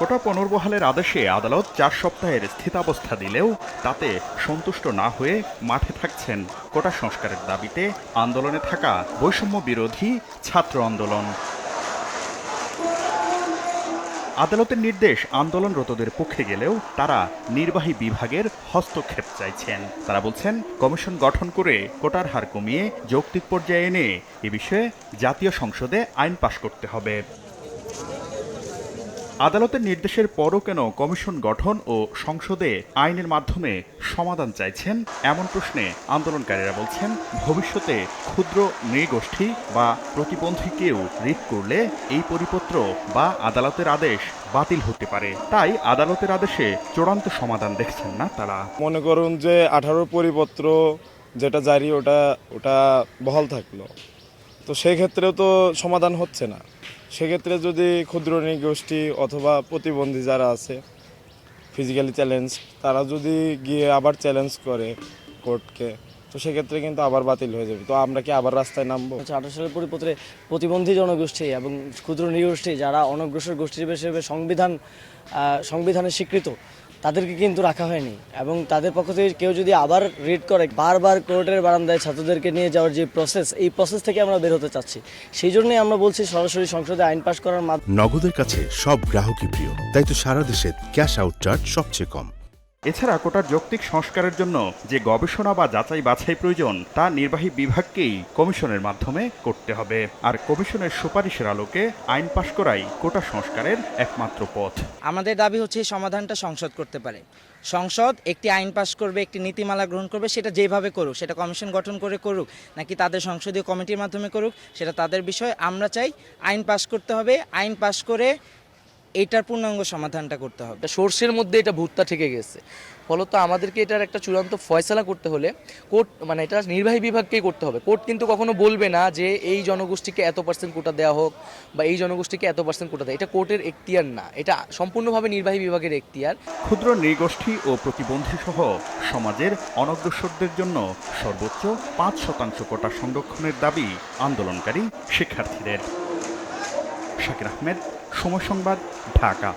কোটা পুনর্বহালের আদেশে আদালত চার সপ্তাহের স্থিতাবস্থা দিলেও তাতে সন্তুষ্ট না হয়ে মাঠে থাকছেন কোটা সংস্কারের দাবিতে আন্দোলনে থাকা বৈষম্য বিরোধী ছাত্র আন্দোলন। আদালতের নির্দেশ আন্দোলনরতদের পক্ষে গেলেও তারা নির্বাহী বিভাগের হস্তক্ষেপ চাইছেন। তারা বলছেন, কমিশন গঠন করে কোটার হার কমিয়ে যৌক্তিক পর্যায়ে এনে এ বিষয়ে জাতীয় সংসদে আইন পাশ করতে হবে। আদালতের নির্দেশের পরও কেন কমিশন গঠন ও সংসদে আইনের মাধ্যমে সমাধান চাইছেন এমন প্রশ্নে আন্দোলনকারীরা বলছেন, ভবিষ্যতে ক্ষুদ্র নৃগোষ্ঠী বা প্রতিবন্ধী কেউ রিট করলে এই পরিপত্র বা আদালতের আদেশ বাতিল হতে পারে। তাই আদালতের আদেশে চূড়ান্ত সমাধান দেখছেন না তারা। মনে করুন যে আঠারোর পরিপত্র যেটা জারি, ওটা ওটা বহাল থাকল। তো সেক্ষেত্রেও তো সমাধান হচ্ছে না। সেক্ষেত্রে যদি ক্ষুদ্র নৃগোষ্ঠী অথবা প্রতিবন্ধী যারা আছে ফিজিক্যালি চ্যালেঞ্জ তারা যদি গিয়ে আবার চ্যালেঞ্জ করে কোর্টকে তো সেক্ষেত্রে কিন্তু আবার বাতিল হয়ে যাবে। তো আমরা কি আবার রাস্তায় নামবো? আচ্ছা আঠারো সালের পরিপত্রে প্রতিবন্ধী জনগোষ্ঠী এবং ক্ষুদ্র নৃগোষ্ঠী যারা অনগ্রসর গোষ্ঠী হিসেবে সংবিধান সংবিধানে স্বীকৃত তাদেরকে কিন্তু রাখা হয়নি। এবং তাদের পক্ষ থেকে কেউ যদি আবার রিড করে, বারবার কোর্টের বারান্দায় ছাত্রদেরকে নিয়ে যাওয়ার যে প্রসেস এই প্রসেস থেকে আমরা বের হতে চাচ্ছি। সেই জন্যই আমরা বলছি সরাসরি সংসদে আইন পাশ করার মাধ্যমে নগদের কাছে সব গ্রাহকই প্রিয়, তাই তো সারা দেশে ক্যাশ আউট চার্জ সবচেয়ে কম। এছাড়া কোটার যৌক্তিক সংস্কারের জন্য যে গবেষণা বা যাচাই বাছাই প্রয়োজন, তা নির্বাহী বিভাগকেই কমিশনের মাধ্যমে করতে হবে। আর কমিশনের সুপারিশের আলোকে আইন পাশ করাই কোটা সংস্কারের একমাত্র পথ। আমাদের দাবি হচ্ছে সমাধানটা সংসদ করতে পারে। সংসদ একটি আইন পাশ করবে, একটি নীতিমালা গ্রহণ করবে, সেটা যেভাবে করুক, সেটা কমিশন গঠন করে করুক, নাকি তাদের সংসদীয় কমিটির মাধ্যমে করুক, সেটা তাদের বিষয়। আমরা চাই আইন পাশ করতে হবে। আইন পাশ করে এটার পূর্ণাঙ্গ সমাধানটা করতে হবে। সর্ষের মধ্যে এটা ভুট্টা থেকে গেছে। ফলত আমাদেরকে এটার একটা চূড়ান্ত ফয়সালা করতে হলে কোর্ট মানে এটা নির্বাহী বিভাগকেই করতে হবে। কোর্ট কিন্তু কখনো বলবে না যে এই জনগোষ্ঠীকে এত পার্সেন্ট কোটা দেওয়া হোক বা এই জনগোষ্ঠীকে এত পার্সেন্ট কোটা দেয় এটা কোর্টের এখতিয়ার না। এটা সম্পূর্ণভাবে নির্বাহী বিভাগের এখতিয়ার। ক্ষুদ্র নৃগোষ্ঠী ও প্রতিবন্ধী সহ সমাজের অনগ্রসরদের জন্য সর্বোচ্চ পাঁচ শতাংশ কোটা সংরক্ষণের দাবি আন্দোলনকারী শিক্ষার্থীদের। শাকির আহমেদ সময় সংবাদ ঢাকা।